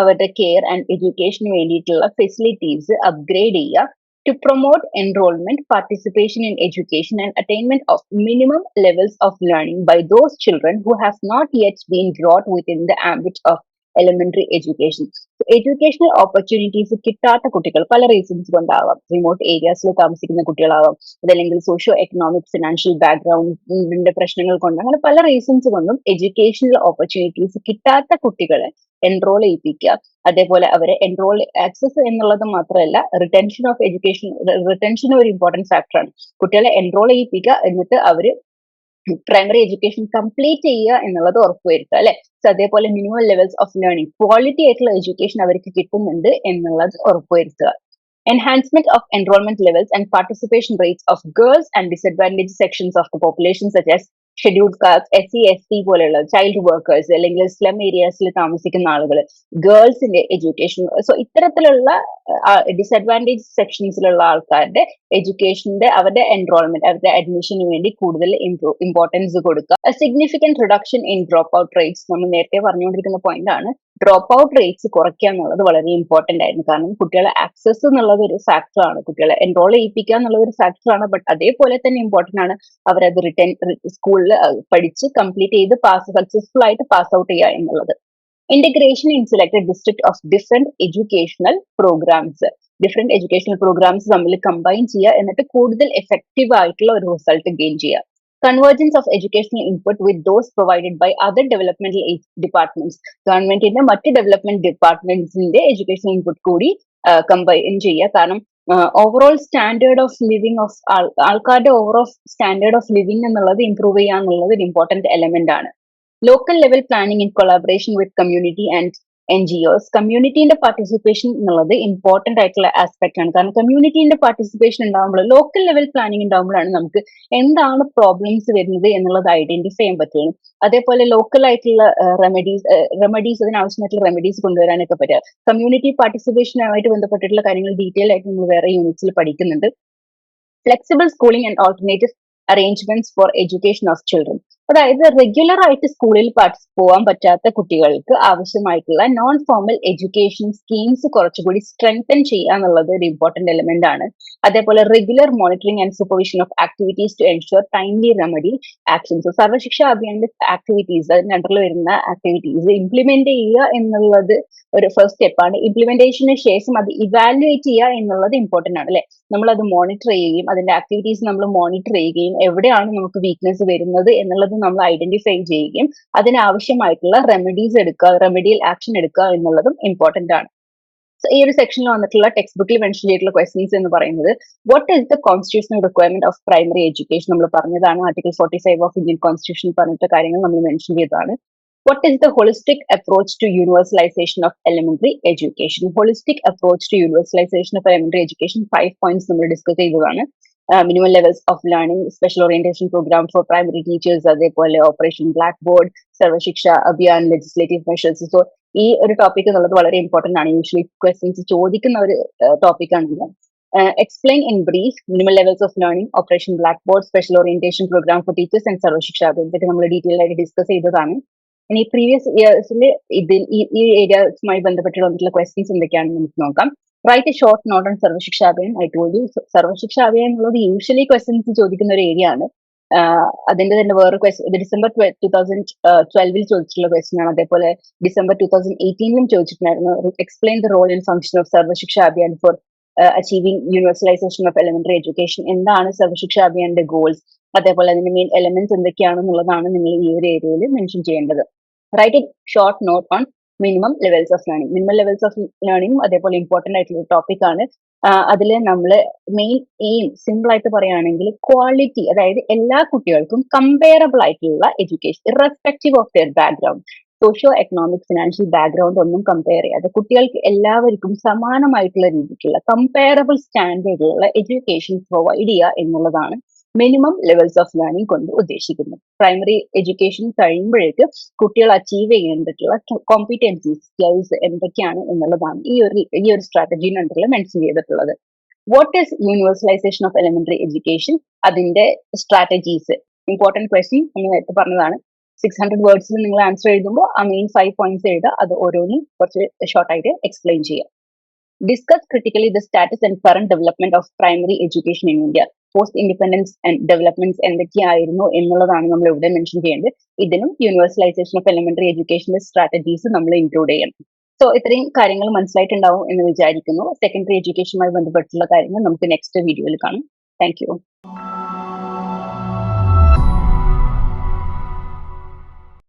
അവരുടെ കെയർ ആൻഡ് എഡ്യൂക്കേഷന് വേണ്ടിയിട്ടുള്ള ഫെസിലിറ്റീസ് അപ്ഗ്രേഡ് ചെയ്യുക to promote enrollment, participation in education, and attainment of minimum levels of learning by those children who have not yet been brought within the ambit of elementary education educational opportunities കിട്ടാത്ത കുട്ടികൾ പല reasons കൊണ്ടാവാം. Remote ഏരിയാസിൽ താമസിക്കുന്ന കുട്ടികളാവാം. അതല്ലെങ്കിൽ socio economic financial ബാക്ക്ഗ്രൗണ്ടിന്റെ പ്രശ്നങ്ങൾ കൊണ്ട് അങ്ങനെ പല റീസൺസ് കൊണ്ടും എഡ്യൂക്കേഷണൽ ഓപ്പർച്യൂണിറ്റീസ് കിട്ടാത്ത കുട്ടികളെ എൻറോൾ ചെയ്യിപ്പിക്കുക. അതേപോലെ അവരെ എൻറോൾ ആക്സസ് എന്നുള്ളത് മാത്രമല്ല റിട്ടൻഷൻ ഓഫ് എഡ്യൂക്കേഷൻ റിട്ടൻഷൻ ഒരു ഇമ്പോർട്ടന്റ് ഫാക്ടറാണ് കുട്ടികളെ എൻറോൾ ചെയ്യിപ്പിക്കുക എന്നിട്ട് അവർ പ്രൈമറി എഡ്യൂക്കേഷൻ കംപ്ലീറ്റ് ചെയ്യുക എന്നുള്ളത് ഉറപ്പുവരുത്തുക അല്ലെ? സോ അതേപോലെ minimum levels of learning quality ആയിട്ടുള്ള എഡ്യൂക്കേഷൻ അവർക്ക് കിട്ടുന്നുണ്ട് എന്നുള്ളത് ഉറപ്പുവരുത്തുക. Enhancement of enrolment levels and participation rates of girls and disadvantaged sections of the population suggest scheduled caste S C S T പോലെയുള്ള ചൈൽഡ് വർക്കേഴ്സ് അല്ലെങ്കിൽ slum ഏരിയാസിൽ താമസിക്കുന്ന ആളുകൾ ഗേൾസിന്റെ എഡ്യൂക്കേഷൻ സോ ഇത്തരത്തിലുള്ള ഡിസഡ്വാന്റേജ് സെക്ഷൻസിലുള്ള ആൾക്കാരുടെ എഡ്യൂക്കേഷന്റെ അവരുടെ എൻറോൾമെന്റ് അവരുടെ അഡ്മിഷന് വേണ്ടി കൂടുതൽ ഇമ്പോർട്ടൻസ് കൊടുക്കുക. Significant reduction in drop out rates നമ്മൾ നേരത്തെ പറഞ്ഞുകൊണ്ടിരിക്കുന്ന പോയിന്റ് ആണ്. ഡ്രോപ്പ് ഔട്ട് റേറ്റ്സ് കുറയ്ക്കുക എന്നുള്ളത് വളരെ ഇമ്പോർട്ടന്റ് ആയിരുന്നു. കാരണം കുട്ടികളെ ആക്സസ് എന്നുള്ളത് ഒരു ഫാക്ടറാണ് കുട്ടികളെ എൻറോൾ ചെയ്യിപ്പിക്കുക എന്നുള്ളത് ഒരു ഫാക്ടറാണ് ബട്ട് അതേപോലെ തന്നെ ഇമ്പോർട്ടന്റ് ആണ്. അവരത് റിട്ടേൺ സ്കൂളിൽ പഠിച്ച് കംപ്ലീറ്റ് ചെയ്ത് പാസ് സക്സസ്ഫുൾ ആയിട്ട് പാസ് ഔട്ട് ചെയ്യുക എന്നുള്ളത്. Integration in selected district of different educational programs different educational programs തമ്മിൽ കമ്പൈൻ ചെയ്യുക എന്നിട്ട് കൂടുതൽ എഫക്റ്റീവ് ആയിട്ടുള്ള ഒരു റിസൾട്ട് ഗെയിൻ ചെയ്യുക convergence of educational input with those provided by other developmental departments ഗവൺമെന്റിന്റെ മറ്റ് ഡെവലപ്മെന്റ് ഡിപ്പാർട്ട്മെന്റ്സിന്റെ എഡ്യൂക്കേഷൻ ഇൻപുട്ട് കൂടി കമ്പൈൻ ചെയ്യുക കാരണം overall standard of living of ആൾക്കാരുടെ ഓവറോൾ സ്റ്റാൻഡേർഡ് ഓഫ് ലിവിങ് എന്നുള്ളത് ഇംപ്രൂവ് ചെയ്യുക എന്നുള്ളത് ഒരു ഇമ്പോർട്ടന്റ് എലമെന്റ് ആണ്. Local level planning in collaboration with community and N G Os കമ്മ്യൂണിറ്റീന്റെ participation എന്നുള്ളത് ഇമ്പോർട്ടന്റ് ആയിട്ടുള്ള ആസ്പെക്ട് ആണ്. കാരണം കമ്മ്യൂണിറ്റീന്റെ പാർട്ടിസിപ്പേഷൻ ഉണ്ടാകുമ്പോൾ ലോക്കൽ ലെവൽ പ്ലാനിംഗ് ഉണ്ടാകുമ്പോഴാണ് നമുക്ക് എന്താണ് പ്രോബ്ലംസ് വരുന്നത് എന്നുള്ളത് ഐഡന്റിഫൈ ചെയ്യാൻ പറ്റുള്ളൂ. അതേപോലെ ലോക്കൽ ആയിട്ടുള്ള റെമഡീസ് റെമഡീസ് അതിനാവശ്യമായിട്ടുള്ള റെമഡീസ് കൊണ്ടുവരാനൊക്കെ പറ്റുക. കമ്മ്യൂണിറ്റി പാർട്ടിസിപ്പേഷനുമായിട്ട് ബന്ധപ്പെട്ടിട്ടുള്ള കാര്യങ്ങൾ ഡീറ്റെയിൽ ആയിട്ട് നമ്മൾ വേറെ യൂണിറ്റ്സിൽ പഠിക്കുന്നുണ്ട്. Flexible schooling and alternative arrangements for education of children അതായത് റെഗുലർ ആയിട്ട് സ്കൂളിൽ പോകാൻ പറ്റാത്ത കുട്ടികൾക്ക് ആവശ്യമായിട്ടുള്ള നോൺ ഫോർമൽ എഡ്യൂക്കേഷൻ സ്കീംസ് കുറച്ചുകൂടി സ്ട്രെങ്തൻ ചെയ്യുക എന്നുള്ളത് ഒരു ഇമ്പോർട്ടന്റ് എലമെന്റ് ആണ്. അതേപോലെ regular monitoring and supervision of activities to ensure timely remedy actions Sarva Shiksha അഭിയാന്റെ activities അതിന്റെ അണ്ടറിൽ വരുന്ന ആക്ടിവിറ്റീസ് ഇംപ്ലിമെന്റ് ചെയ്യുക എന്നുള്ളത് ഒരു ഫസ്റ്റ് സ്റ്റെപ്പാണ് ഇംപ്ലിമെന്റേഷന് ശേഷം അത് ഇവാലുവേറ്റ് ചെയ്യുക എന്നുള്ളത് ഇമ്പോർട്ടന്റ് ആണ് അല്ലെ? നമ്മൾ അത് മോണിറ്റർ ചെയ്യുകയും അതിന്റെ ആക്ടിവിറ്റീസ് നമ്മൾ മോണിറ്റർ ചെയ്യുകയും എവിടെയാണ് നമുക്ക് വീക്ക്നെസ് വരുന്നത് എന്നുള്ളത് നമ്മൾ ഐഡന്റിഫൈ ചെയ്യുകയും അതിനാവശ്യമായിട്ടുള്ള റെമഡീസ് എടുക്കുക റെമഡിയൽ ആക്ഷൻ എടുക്കുക എന്നുള്ളതും ഇമ്പോർട്ടന്റ് ആണ്. സോ ഈ ഒരു സെക്ഷനിൽ വന്നിട്ടുള്ള ടെക്സ്റ്റ് ബുക്കിൽ മെൻഷൻ ചെയ്തിട്ടുള്ള ക്വസ്റ്റ്യൻസ് എന്ന് പറയുന്നത് what is the constitutional requirement of primary education നമ്മൾ പറഞ്ഞതാണ് article forty five of Indian constitution പറഞ്ഞിട്ട് കാര്യങ്ങൾ നമ്മൾ മെൻഷൻ ചെയ്തതാണ്. What is the holistic approach to universalisation of elementary education holistic approach to universalisation of elementary education five points നമ്മൾ discuss ചെയ്തതാണ്. Minimum levels of learning special orientation program for primary teachers അതേപോലെ operation blackboard Sarva Shiksha Abhiyan legislative measures so ഈ ഒരു topic എന്നുള്ളത് വളരെ important ആണ്. Usually questions ചോദിക്കുന്ന ഒരു ടോപ്പിക് ആണ് explain in brief minimum levels of learning operation blackboard special orientation program for teachers and Sarva Shiksha അതിനെപ്പറ്റി നമ്മൾ ഡീറ്റെയിൽ ആയിട്ട് ഡിസ്കസ് ചെയ്തതാണ്. ഇനി പ്രീവിയസ് ഇയേഴ്സിൽ ഇതിൽ ഈ ഏരിയസുമായി ബന്ധപ്പെട്ട് വന്നിട്ടുള്ള ക്വസ്റ്റ്യൻസ് എന്തൊക്കെയാണെന്ന് നമുക്ക് നോക്കാം. Write a short note on Sarva Shiksha Abhiyan I told you Sarva Shiksha Abhiyan എന്നുള്ളത് യൂഷ്വലി ക്വസ്റ്റൻസ് ചോദിക്കുന്ന ഒരു ഏരിയ ആണ്. അതിന്റെ തന്നെ വേറെ ക്വസ്റ്റ്യൻ ഡിസംബർ ടു തൗസൻഡ് ട്വൽവിൽ ചോദിച്ചിട്ടുള്ള ക്വസ്റ്റ്യൻ ആണ്. അതേപോലെ ഡിസംബർ ടു തൗസൻഡ് എയ്റ്റീനിലും ചോദിച്ചിട്ടുണ്ടായിരുന്നു. Explain the role and function of Sarva Shiksha Abhiyan for achieving universalisation of elementary education എന്താണ് സർവശിക്ഷ അഭിയാന്റെ ഗോൾസ് അതേപോലെ അതിന്റെ മെയിൻ എലമെന്റ്സ് എന്തൊക്കെയാണെന്നുള്ളതാണ് നിങ്ങൾ ഈ ഒരു ഏരിയയിൽ മെൻഷൻ ചെയ്യേണ്ടത്. Write a short note on minimum levels of learning minimum levels of learning അതേപോലെ important ആയിട്ടുള്ള ടോപ്പിക് ആണ്. അതിൽ നമ്മൾ മെയിൻ എയിം സിമ്പിൾ ആയിട്ട് പറയുകയാണെങ്കിൽ ക്വാളിറ്റി അതായത് എല്ലാ കുട്ടികൾക്കും കമ്പയറബിൾ ആയിട്ടുള്ള education irrespective of their background socio economic financial background ഒന്നും കമ്പയർ ചെയ്യാതെ കുട്ടികൾക്ക് എല്ലാവർക്കും സമാനമായിട്ടുള്ള രീതിക്കുള്ള കമ്പയറബിൾ സ്റ്റാൻഡേർഡിലുള്ള എഡ്യൂക്കേഷൻ പ്രൊവൈഡ് ചെയ്യുക എന്നുള്ളതാണ് മിനിമം ലെവൽസ് ഓഫ് ലേണിംഗ് കൊണ്ട് ഉദ്ദേശിക്കുന്നു. പ്രൈമറി എഡ്യൂക്കേഷൻ കഴിയുമ്പോഴേക്ക് കുട്ടികൾ അച്ചീവ് ചെയ്യേണ്ടിട്ടുള്ള കോമ്പിറ്റൻസീസ് സ്കിൽസ് എന്തൊക്കെയാണ് എന്നുള്ളതാണ് ഈ ഒരു ഈ ഒരു സ്ട്രാറ്റജിനകത്തുള്ള മെൻഷൻ ചെയ്തിട്ടുള്ളത്. What is universalisation of elementary education അതിന്റെ സ്ട്രാറ്റജീസ് ഇമ്പോർട്ടന്റ് ക്വസ്റ്റ്യൻ നമ്മൾ നേരത്തെ പറഞ്ഞതാണ്. സിക്സ് ഹൺഡ്രഡ് വേർഡ്സിൽ നിങ്ങൾ ആൻസർ എഴുതുമ്പോൾ ആ മെയിൻ ഫൈവ് പോയിന്റ്സ് എഴുതുക. അത് ഓരോന്നും കുറച്ച് ഷോർട്ട് ആയിട്ട് എക്സ്പ്ലെയിൻ ചെയ്യുക discuss critically the status and current development of primary education in India post independence developments എന്തൊക്കെയായിരുന്നു എന്നുള്ളതാണ് നമ്മൾ ഇവിടെ മെൻഷൻ ചെയ്യേണ്ടത്. ഇതിനും യൂണിവേഴ്സലൈസേഷൻ ഓഫ് എലിമെന്ററി എഡ്യൂക്കേഷന്റെ സ്ട്രാറ്റജീസ് നമ്മൾ ഇൻക്ലൂഡ് ചെയ്യണം. സോ ഇത്രയും കാര്യങ്ങൾ മനസ്സിലായിട്ടുണ്ടാവും എന്ന് വിചാരിക്കുന്നു. സെക്കൻഡറി എഡ്യൂക്കേഷനുമായി ബന്ധപ്പെട്ടുള്ള കാര്യങ്ങൾ നമുക്ക് നെക്സ്റ്റ് വീഡിയോയിൽ കാണാം. Thank you